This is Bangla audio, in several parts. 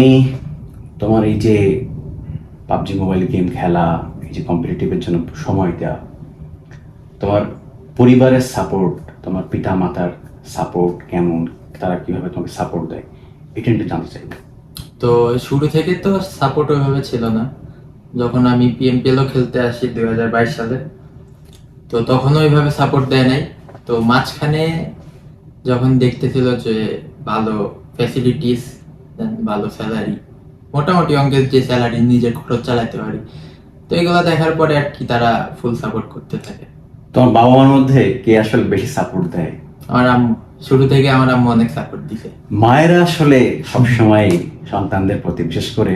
তুমি তোমার এই যে পাবজি মোবাইল গেম খেলা, এই যে কম্পিটিটিভের জন্য সময় দেওয়া তোমার পরিবারের সাপোর্ট তোমার পিতা মাতার সাপোর্ট কেমন, তারা কীভাবে তোমাকে সাপোর্ট দেয়, এটা একটু জানতে চাই। তো শুরু থেকে তো সাপোর্ট ওইভাবে ছিল না। যখন আমি পিএমপিএলও খেলতে আসি দুই হাজার বাইশ সালে, তো তখন ওইভাবে সাপোর্ট দেয় নাই। তো মাঝখানে যখন দেখতেছিল যে ভালো ফ্যাসিলিটিস ভালো স্যালারি মোটামুটি অঙ্কের যে স্যালারি নিজের খরচ চালাতে পারি। তো এগুলো দেখার পরে আর কি তারা ফুল সাপোর্ট করতে থাকে। তোমার বাবা মার মধ্যে কে আসলে বেশি সাপোর্ট দেয়? আমার আম্মু। শুরু থেকে আমার আম্মু অনেক সাপোর্ট দিছে। মায়েরা আসলে সবসময় সন্তানদের প্রতি বিশেষ করে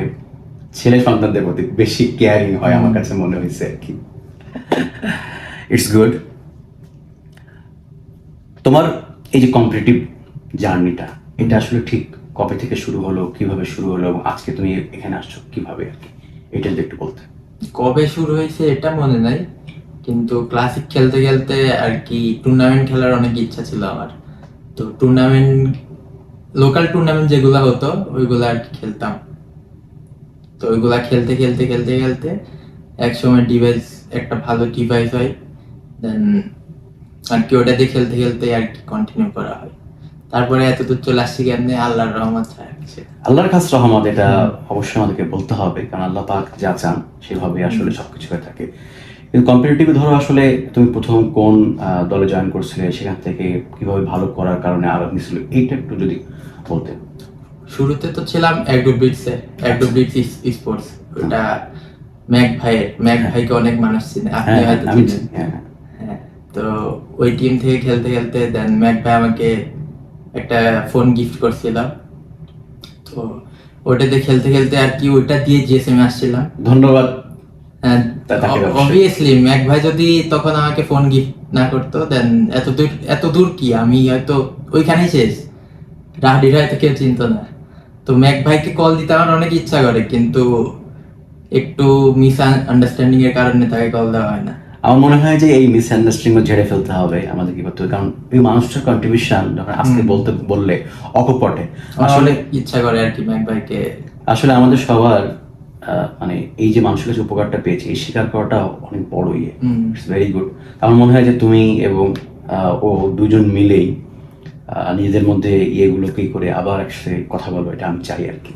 ছেলে সন্তানদের প্রতি বেশি কেয়ারিং হয় আমার কাছে মনে হয়েছে আর কি। ইটস গুড তোমার এই যে কম্পিটিটিভ জার্নিটা এটা আসলে ঠিক কবে থেকে শুরু হলো, কীভাবে শুরু হলো এবং আজকে তুমি এখানে আসছো, কীভাবে আর কি? এটা যদি একটু বলতে। কবে শুরু হয়েছে এটা মনে নাই, কিন্তু ক্লাসিক খেলতে খেলতে আর কি টুর্নামেন্ট খেলার অনেক ইচ্ছা ছিল আমার। তো টুর্নামেন্ট লোকাল টুর্নামেন্ট যেগুলো হতো, ওইগুলো আর কি খেলতাম। তো ওইগুলা খেলতে খেলতে খেলতে খেলতে এক সময় ডিভাইস একটা ভালো ডিভাইস হয় দেন আর কি ওটা দিয়ে খেলতে খেলতে আর কি কন্টিনিউ করা হয়। তারপরে এতদূর চলে আসছি কেমনি আল্লাহর রহমত। আল্লাহর কাছে রহমত এটা অবশ্যই আমাদেরকে বলতে হবে কারণ আল্লাহ পাক যা চান সেভাবে আসলে সবকিছু হয়ে থাকে। কিন্তু কম্পিটিটিভ ধরো আসলে তুমি প্রথম কোন দলে জয়েন করছিলে সেখান থেকে কীভাবে ভালো করার কারণে আরও এইটা একটু যদি বলতে শুরুতে তো ছিলাম একডু ব্রিটস স্পোর্টস ওটা ম্যাক ভাইয়ের ম্যাক ভাইকে অনেক মানুষ চিনে আপনি হ্যাঁ হয়তো চিনেন। হ্যাঁ হ্যাঁ। হ্যাঁ তো ওই টিম থেকে খেলতে খেলতে দেন ম্যাক ভাই আমাকে একটা ফোন গিফট করছিল তো ওটাতে খেলতে খেলতে আর কি ওইটা দিয়ে জিএসএম আসছিলাম। ধন্যবাদ। হ্যাঁ। অবভিয়াসলি ম্যাক ভাই যদি তখন আমাকে ফোন গিফট না করতো দেন এত দূর এত দূর কি? আমি হয়তো ওইখানেই শেষ। রাহাডির হয়তো কেউ চিনতো না। তো ম্যাক ভাইকে কল দিতে আমার অনেক ইচ্ছা করে কিন্তু একটু মিস আন্ডারস্ট্যান্ডিং এর কারণে তাকে কল দেওয়া হয় না। আমার মনে হয় যে এই মিসআন্ডারস্ট্যান্ডিং ঝেড়ে ফেলতে হবে আমাদের কি করতে হবে। কারণ এই মানুষটার কন্ট্রিবিউশন যখন আজকে বলতে বললে অকপটে। আসলে ইচ্ছা করে আর কি ম্যাক ভাইকে। আসলে আমাদের সবার মানে এই যে মানুষের কাছে উপকারটা পেয়েছে এই স্বীকার করাটা অনেক বড় ইয়ে ইটস ভেরি গুড আমার মনে হয় যে তুমি এবং ও দুজন মিলেই আহ, নিজেদের মধ্যে ইয়েগুলো কি করে আবার একসাথে কথা বলব এটা আমি চাই আর কি।